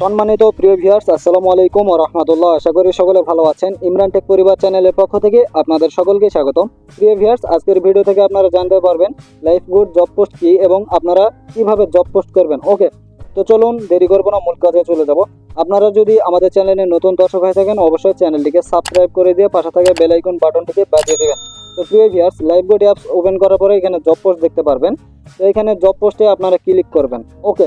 সম্মানিত প্রিয় ভিউয়ার্স আসসালামু আলাইকুম ও রহমতুল্লাহ। আশা করি সকলে ভালো আছেন। ইমরান টেক পরিবার চ্যানেলের পক্ষ থেকে আপনাদের সকলকে স্বাগতম। প্রিয় ভিউয়ার্স আজকের ভিডিও থেকে আপনারা জানতে পারবেন লাইফ গুড জব পোস্ট কি এবং আপনারা কীভাবে জব পোস্ট করবেন। ওকে তো চলুন দেরি করব না, মূল কাজে চলে যাব। আপনারা যদি আমাদের চ্যানেলে নতুন দর্শক হয়ে থাকেন, অবশ্যই চ্যানেলটিকে সাবস্ক্রাইব করে দিয়ে পাশে থাকা বেল আইকন বাটনটিকে বাজিয়ে দিবেন। তো প্রিয় viewers live good apps open করার পরে এখানে জব পোস্ট দেখতে পারবেন। তো এখানে জব পোস্টে আপনারা ক্লিক করবেন। ওকে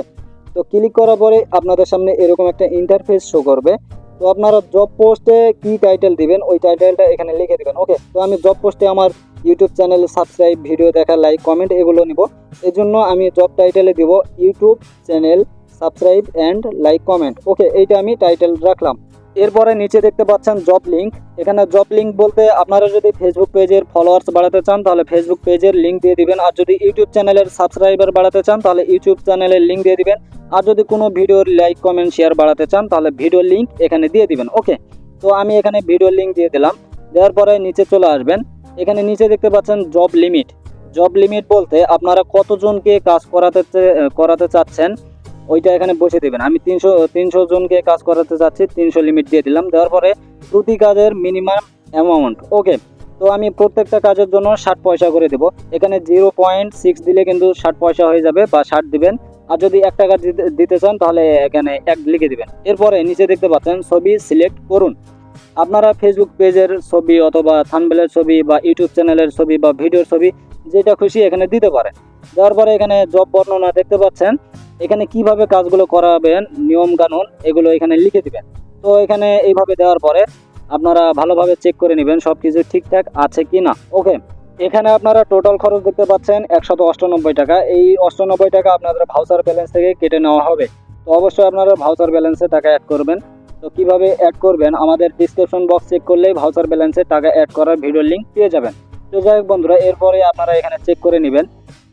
তো ক্লিক করার পরে আপনাদের সামনে এরকম একটা ইন্টারফেস শো করবে। তো আপনারা জব পোস্টে কি টাইটেল দিবেন, ওই টাইটেলটা এখানে লিখে দেবেন ওকে তো আমি জব পোস্টে আমার ইউটিউব চ্যানেল সাবস্ক্রাইব ভিডিও দেখা লাইক কমেন্ট এগুলো নিব। এর জন্য আমি জব টাইটেলে দিব YouTube channel subscribe and like comment okay এইটা আমি টাইটেল রাখলাম। এরপরে নিচে দেখতে পাচ্ছেন জব লিঙ্ক এখানে জব লিঙ্ক বলতে আপনারা যদি ফেসবুক পেজের ফলোয়ার্স বাড়াতে চান, তাহলে ফেসবুক পেজের লিঙ্ক দিয়ে দিবেন। আর যদি ইউটিউব চ্যানেলের সাবস্ক্রাইবার বাড়াতে চান, তাহলে ইউটিউব চ্যানেলের লিঙ্ক দিয়ে দিবেন। আর যদি কোনো ভিডিওর লাইক কমেন্ট শেয়ার বাড়াতে চান, তাহলে ভিডিও লিঙ্ক এখানে দিয়ে দিবেন। ওকে তো আমি এখানে ভিডিও লিঙ্ক দিয়ে দিলাম। দেওয়ার পরে নিচে চলে আসবেন। এখানে নিচে দেখতে পাচ্ছেন জব লিমিট জব লিমিট বলতে আপনারা কতজনকে কাজ করাতে করাতে চাচ্ছেন? ওইটা এখানে বসে দেবেন। আমি তিনশো তিনশো জনকে কাজ করাতে চাচ্ছি তিনশো লিমিট দিয়ে দিলাম। দেওয়ার পরে প্রতি কাজের মিনিমাম অ্যামাউন্ট ওকে তো আমি প্রত্যেকটা কাজের জন্য ষাট পয়সা করে দেবো। এখানে জিরো পয়েন্ট সিক্স দিলে কিন্তু ষাট পয়সা হয়ে যাবে বা ষাট দিবেন। আর যদি এক টাকা দিতে- চান, তাহলে এখানে এক লিখে দিবেন। এরপরে নিচে দেখতে পাচ্ছেন, ছবি সিলেক্ট করুন। আপনারা ফেসবুক পেজের ছবি অথবা থানবেলের ছবি বা ইউটিউব চ্যানেলের ছবি বা ভিডিওর ছবি যেটা খুশি এখানে দিতে পারেন দেওয়ার পরে এখানে জব বর্ণনা দেখতে পাচ্ছেন, এখানে কীভাবে কাজগুলো করাবেন, নিয়ম কানুন, এগুলো এখানে লিখে দিবেন। তো এখানে এইভাবে দেওয়ার পরে আপনারা ভালোভাবে চেক করে নেবেন সব কিছু ঠিকঠাক আছে কি না ওকে এখানে আপনারা টোটাল খরচ দেখতে পাচ্ছেন একশত অষ্টানব্বই টাকা। এই অষ্টানব্বই টাকা আপনাদের ভাউচার ব্যালেন্স থেকে কেটে নেওয়া হবে। তো অবশ্যই আপনারা ভাউচার ব্যালেন্সে টাকা অ্যাড করবেন। তো কীভাবে অ্যাড করবেন, আমাদের ডিসক্রিপশন বক্স চেক করলেই ভাউচার ব্যালেন্সে টাকা অ্যাড করার ভিডিও লিঙ্ক পেয়ে যাবেন। তো যাই হোক বন্ধুরা, এরপরে আপনারা এখানে চেক করে নেবেন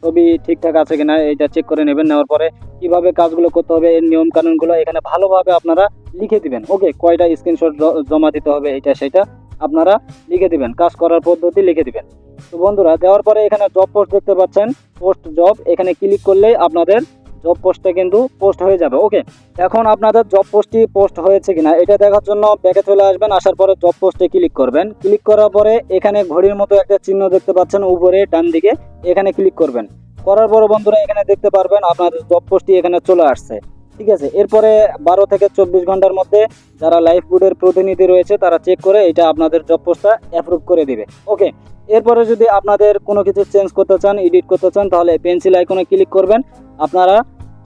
ছবি ঠিকঠাক আছে কিনা এটা চেক করে নেবেন, নেওয়ার পরে কীভাবে কাজগুলো করতে হবে এর নিয়ম কানুনগুলো এখানে ভালোভাবে আপনারা লিখে দিবেন। ওকে কয়টা স্ক্রিনশট জমা দিতে হবে এটা সেটা আপনারা লিখে দিবেন, কাজ করার পদ্ধতি লিখে দিবেন। তো বন্ধুরা, দেওয়ার পরে এখানে জব পোস্ট দেখতে পাচ্ছেন পোস্ট জব এখানে ক্লিক করলেই আপনাদের জব পোস্টে কিন্তু পোস্ট হয়ে যাবে ওকে এখন আপনাদের জব পোস্টটি পোস্ট হয়েছে কিনা, এটা দেখার জন্য ব্যাকে চলে আসবেন, আসার পরে জব পোস্টে ক্লিক করবেন। ক্লিক করার পরে এখানে ঘড়ির মতো একটা চিহ্ন দেখতে পাচ্ছেন, উপরে ডান দিকে এখানে ক্লিক করবেন। করার পরে বন্ধুরা এখানে দেখতে পারবেন আপনাদের জব পোস্টটি এখানে চলে আসছে, ঠিক আছে? এরপরে বারো থেকে চব্বিশ ঘণ্টার মধ্যে যারা লাইফ গুডের প্রতিনিধি রয়েছে, তারা চেক করে এটা আপনাদের জব পোস্টটা অ্যাপ্রুভ করে দিবে ওকে এরপরে যদি আপনাদের কোনো কিছু চেঞ্জ করতে চান এডিট করতে চান, তাহলে পেন্সিল আইকনে ক্লিক করবেন। আপনারা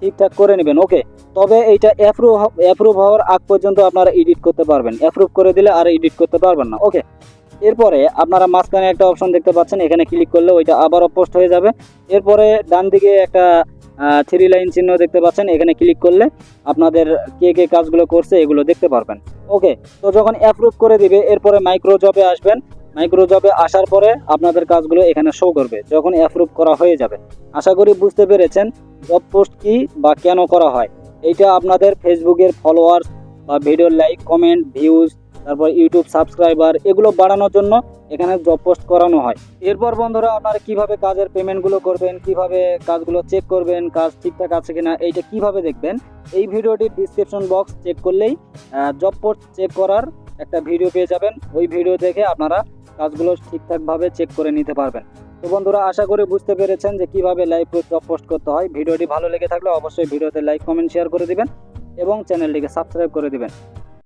ঠিকঠাক করে নেবেন ওকে তবে এইটা অ্যাপ্রুভ অ্যাপ্রুভ হওয়ার আগ পর্যন্ত আপনারা এডিট করতে পারবেন। অ্যাপ্রুভ করে দিলে আর এডিট করতে পারবেন না ওকে এরপরে আপনারা মাঝখানে একটা অপশন দেখতে পাচ্ছেন, এখানে ক্লিক করলে ওইটা আবারও পোস্ট হয়ে যাবে। এরপরে ডান দিকে একটা থ্রি লাইন চিহ্ন দেখতে পাচ্ছেন, এখানে ক্লিক করলে আপনাদের কে কে কাজগুলো করছে এগুলো দেখতে পারবেন ওকে তো যখন অ্যাপ্রুভ করে দিবে, এরপরে মাইক্রো জবে আসবেন। মাইক্রো জবে আসার পরে আপনাদের কাজগুলো এখানে শো করবে, যখন অ্যাপ্রুভ করা হয়ে যাবে। আশা করি বুঝতে পেরেছেন। জব পোস্ট কি বা কেন করা হয়? এইটা আপনাদের ফেসবুকের ফলোয়ার্স বা ভিডিওর লাইক কমেন্ট ভিউজ তারপর ইউটিউব সাবস্ক্রাইবার এগুলো বাড়ানোর জন্য এখানে জব পোস্ট করানো হয়। এরপর বন্ধুরা আপনারা কীভাবে কাজের পেমেন্টগুলো করবেন, কীভাবে কাজগুলো চেক করবেন, কাজ ঠিকঠাক আছে কিনা, এইটা কীভাবে দেখবেন, এই ভিডিওটির ডিসক্রিপশন বক্স চেক করলেই জব পোস্ট চেক করার একটা ভিডিও পেয়ে যাবেন। ওই ভিডিও দেখে আপনারা কাজগুলো ঠিকঠাকভাবে চেক করে নিতে পারবেন। তো বন্ধুরা, আশা করি বুঝতে পেরেছেন যে কীভাবে লাইভ জব পোস্ট করতে হয়। ভিডিওটি ভালো লেগে থাকলে অবশ্যই ভিডিওতে লাইক কমেন্ট শেয়ার করে দিবেন এবং চ্যানেলটিকে সাবস্ক্রাইব করে দিবেন।